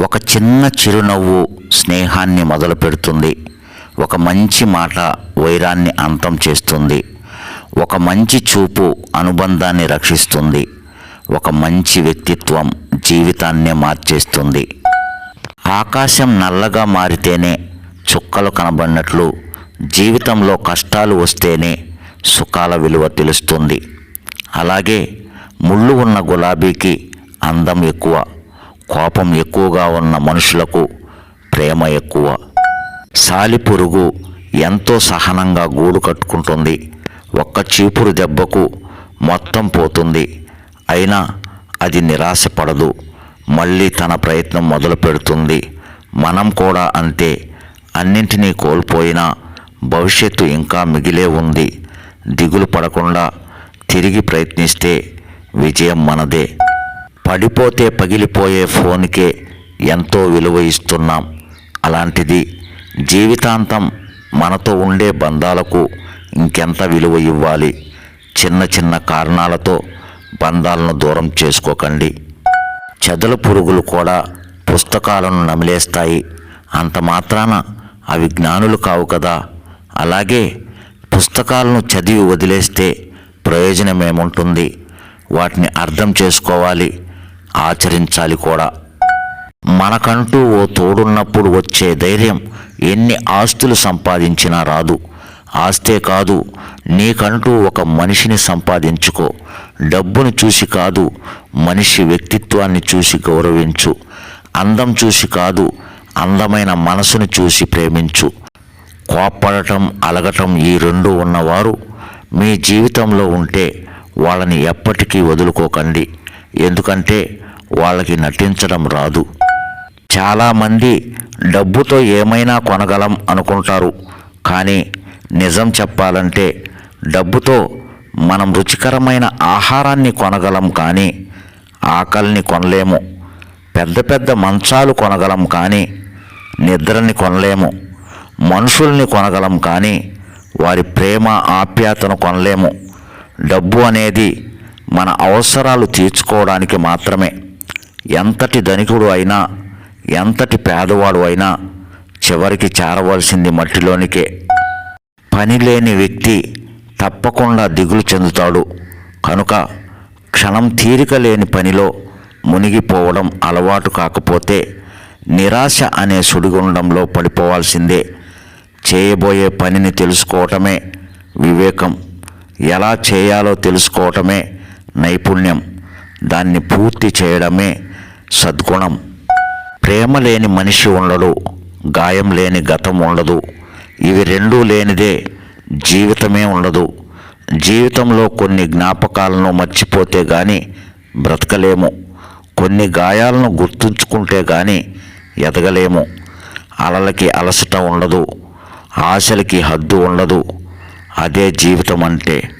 ఒక చిన్న చిరునవ్వు స్నేహాన్ని మొదలు పెడుతుంది. ఒక మంచి మాట వైరాన్ని అంతం చేస్తుంది. ఒక మంచి చూపు అనుబంధాన్ని రక్షిస్తుంది. ఒక మంచి వ్యక్తిత్వం జీవితాన్నే మార్చేస్తుంది. ఆకాశం నల్లగా మారితేనే చుక్కలు కనబడినట్లు జీవితంలో కష్టాలు వస్తేనే సుఖాల విలువ తెలుస్తుంది. అలాగే ముళ్ళు ఉన్న గులాబీకి అందం ఎక్కువ. కోపం ఎక్కువగా ఉన్న మనుషులకు ప్రేమ ఎక్కువ. సాలిపురుగు ఎంతో సహనంగా గూడు కట్టుకుంటుంది. ఒక్క చీపురు దెబ్బకు మొత్తం పోతుంది. అయినా అది నిరాశపడదు. మళ్ళీ తన ప్రయత్నం మొదలు పెడుతుంది. మనం కూడా అంతే. అన్నింటినీ కోల్పోయినా భవిష్యత్తు ఇంకా మిగిలే ఉంది. దిగులు పడకుండా తిరిగి ప్రయత్నిస్తే విజయం మనదే. పడిపోతే పగిలిపోయే ఫోన్కే ఎంతో విలువ ఇస్తున్నాం. అలాంటిది జీవితాంతం మనతో ఉండే బంధాలకు ఇంకెంత విలువ ఇవ్వాలి? చిన్న చిన్న కారణాలతో బంధాలను దూరం చేసుకోకండి. చెదల పురుగులు కూడా పుస్తకాలను నమిలేస్తాయి. అంత మాత్రాన అవి జ్ఞానులు కావు కదా. అలాగే పుస్తకాలను చదివి వదిలేస్తే ప్రయోజనమేముంటుంది? వాటిని అర్థం చేసుకోవాలి. ఆచరించాలి కూడా. మనకంటూ ఓ తోడున్నప్పుడు వచ్చే ధైర్యం ఎన్ని ఆస్తులు సంపాదించినా రాదు. ఆస్తే కాదు నీకంటూ ఒక మనిషిని సంపాదించుకో. డబ్బును చూసి కాదు మనిషి వ్యక్తిత్వాన్ని చూసి గౌరవించు. అందం చూసి కాదు అందమైన మనసును చూసి ప్రేమించు. కోప్పడటం అలగటం ఈ రెండు ఉన్నవారు మీ జీవితంలో ఉంటే వాళ్ళని ఎప్పటికీ వదులుకోకండి. ఎందుకంటే వాళ్ళకి నటించడం రాదు. చాలామంది డబ్బుతో ఏమైనా కొనగలం అనుకుంటారు. కానీ నిజం చెప్పాలంటే డబ్బుతో మనం రుచికరమైన ఆహారాన్ని కొనగలం కానీ ఆకలిని కొనలేము. పెద్ద పెద్ద మంచాలు కొనగలం కానీ నిద్రని కొనలేము. మనుషుల్ని కొనగలం కానీ వారి ప్రేమ ఆప్యాతను కొనలేము. డబ్బు అనేది మన అవసరాలు తీర్చుకోవడానికి మాత్రమే. ఎంతటి ధనికుడు అయినా ఎంతటి పేదవాడు అయినా చివరికి చేరవలసింది మట్టిలోనికే. పని లేని వ్యక్తి తప్పకుండా దిగులు చెందుతాడు. కనుక క్షణం తీరిక లేని పనిలో మునిగిపోవడం అలవాటు కాకపోతే నిరాశ అనే సుడిగుండంలో పడిపోవాల్సిందే. చేయబోయే పనిని తెలుసుకోవటమే వివేకం. ఎలా చేయాలో తెలుసుకోవటమే నైపుణ్యం. దాన్ని పూర్తి చేయడమే సద్గుణం. ప్రేమ లేని మనిషి ఉండడు గాయం లేని గతం ఉండదు. ఇవి రెండూ లేనిదే జీవితమే ఉండదు. జీవితంలో కొన్ని జ్ఞాపకాలను మర్చిపోతే కానీ బ్రతకలేము. కొన్ని గాయాలను గుర్తుంచుకుంటే కానీ ఎదగలేము. అలలకి అలసట ఉండదు ఆశలకి హద్దు ఉండదు. అదే జీవితం అంటే